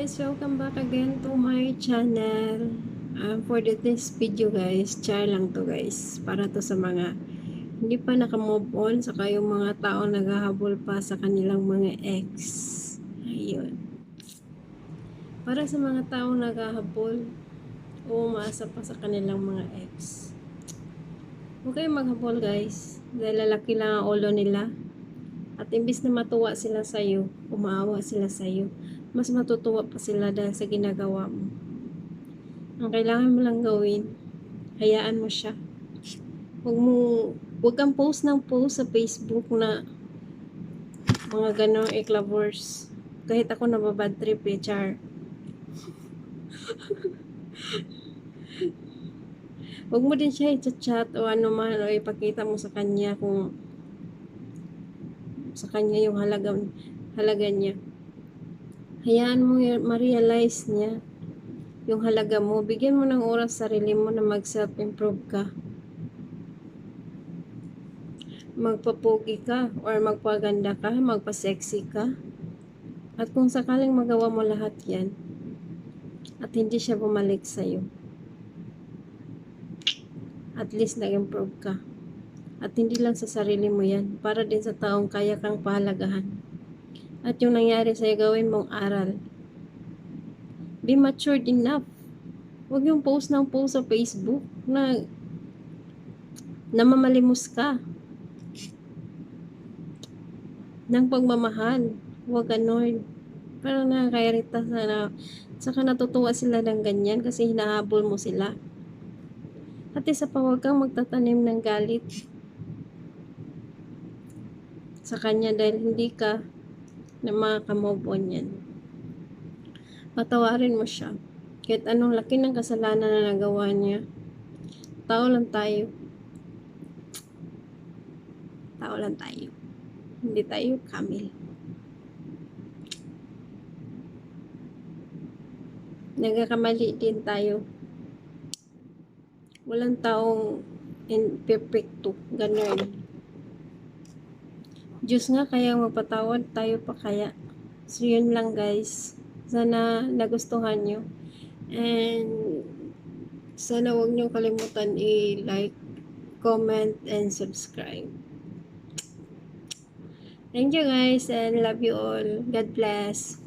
welcome back again to my channel. Um, for this video guys, char lang to guys. Para to sa mga hindi pa nakamove on, saka yung mga tao naghahabol pa sa kanilang mga ex. Ayun. Para sa mga tao naghahabol, o umaasa pa sa kanilang mga ex. Huwag kayong maghabol guys. Dahil lalaki lang ang ulo nila. At imbis na matuwa sila sa'yo, umaawa sila sa'yo, mas matutuwa pa sila dahil sa ginagawa mo. Ang kailangan mo lang gawin, hayaan mo siya. Huwag mo, huwag kang post ng post sa Facebook na mga ganong eklavers. Kahit ako nababad trip eh, char. Huwag mo din siya i-chat o ano man o ipakita mo sa kanya kung sa kanya yung halaga, halaga niya. Hayaan mo ma-realize niya yung halaga mo. Bigyan mo ng oras sa sarili mo na mag-self-improve ka. Magpapogi ka or magpaganda ka, magpa-sexy ka. At kung sakaling magawa mo lahat yan, at hindi siya bumalik sa'yo, at least nag-improve ka. At hindi lang sa sarili mo yan, para din sa taong kaya kang pahalagahan. At yung nangyari sa'yo, gawin mong aral. Be matured enough. Huwag yung post ng post sa Facebook na namamalimos ka ng pagmamahal. Huwag ganon. Parang nakakairita sana. Saka natutuwa sila ng ganyan kasi hinahabol mo sila. At isa pa, huwag kang magtatanim ng galit sa kanya dahil hindi ka na makakamove on yan. Patawarin mo siya. Kahit anong laki ng kasalanan na nagawa niya, tao lang tayo. Tao lang tayo. Hindi tayo kamil. Nagkakamali din tayo. Walang taong imperfecto. Ganon. Diyos nga kaya mapatawad tayo pa kaya. So yun lang guys. Sana nagustuhan nyo. And sana huwag nyo kalimutan i-like, comment, and subscribe. Thank you guys and love you all. God bless.